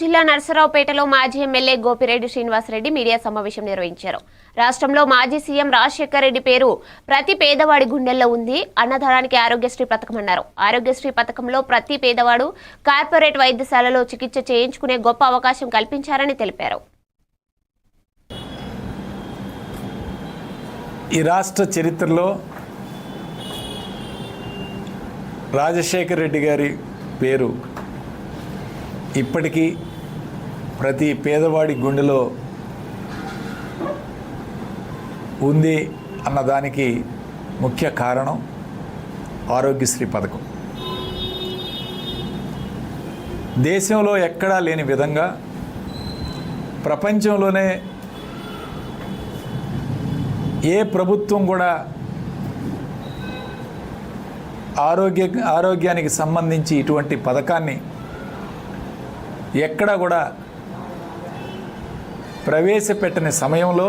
జిల్లా నరసరావుపేటలో మాజీ MLA Gopireddy Srinivasa Reddy media సమావేశం నిర్వహించారు. రాష్ట్రంలో మాజీ సీఎం రాజశేఖర్ రెడ్డి పేరు ప్రతి పేదవాడి గుండెల్లో ఉంది. అన్నదానానికి ఆరోగ్యశ్రీ పథకం అన్నారు ఆరోగ్యశ్రీ పథకంలో ప్రతి పేదవాడు కార్పొరేట్ వైద్యశాలలో చికిత్స చేయించుకునే గొప్ప అవకాశం కల్పించారని తెలిపారు. ఈ రాష్ట్ర చరిత్రలో రాజశేఖర్ రెడ్డి గారి పేరు ఇప్పటికీ ప్రతి పేదవాడి గుండెలో ఉంది అన్నదానికి ముఖ్య కారణం ఆరోగ్యశ్రీ పథకం. దేశంలో ఎక్కడా లేని విధంగా ప్రపంచంలోనే ఏ ప్రభుత్వం కూడా ఆరోగ్య ఆరోగ్యానికి సంబంధించి ఇటువంటి పథకాన్ని ఎక్కడా కూడా ప్రవేశపెట్టని సమయంలో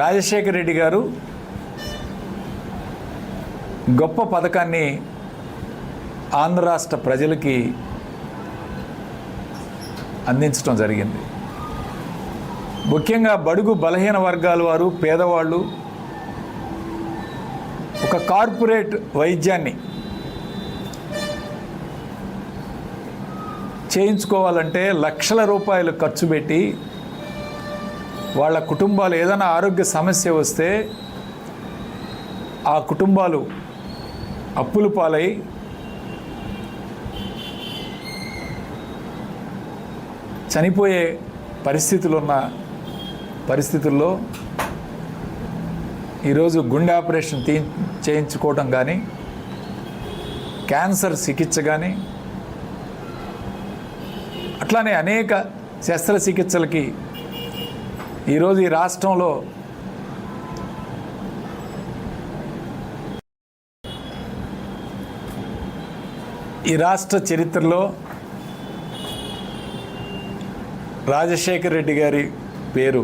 రాజశేఖర రెడ్డి గారు గొప్ప పథకాన్ని ఆంధ్ర రాష్ట్ర ప్రజలకి అందించడం జరిగింది. ముఖ్యంగా బడుగు బలహీన వర్గాల వారు పేదవాళ్ళు ఒక కార్పొరేట్ వైద్యాన్ని చేయించుకోవాలంటే లక్షల రూపాయలు ఖర్చు పెట్టి వాళ్ళ కుటుంబాలు ఏదైనా ఆరోగ్య సమస్య వస్తే ఆ కుటుంబాలు అప్పులు పాలై చనిపోయే పరిస్థితులు ఉన్న పరిస్థితుల్లో ఈరోజు గుండె ఆపరేషన్ తీ చేయించుకోవటం కానీ క్యాన్సర్ చికిత్స కానీ అట్లానే అనేక శస్త్రచికిత్సలకి ఈరోజు ఈ రాష్ట్రంలో ఈ రాష్ట్ర చరిత్రలో రాజశేఖర్ రెడ్డి గారి పేరు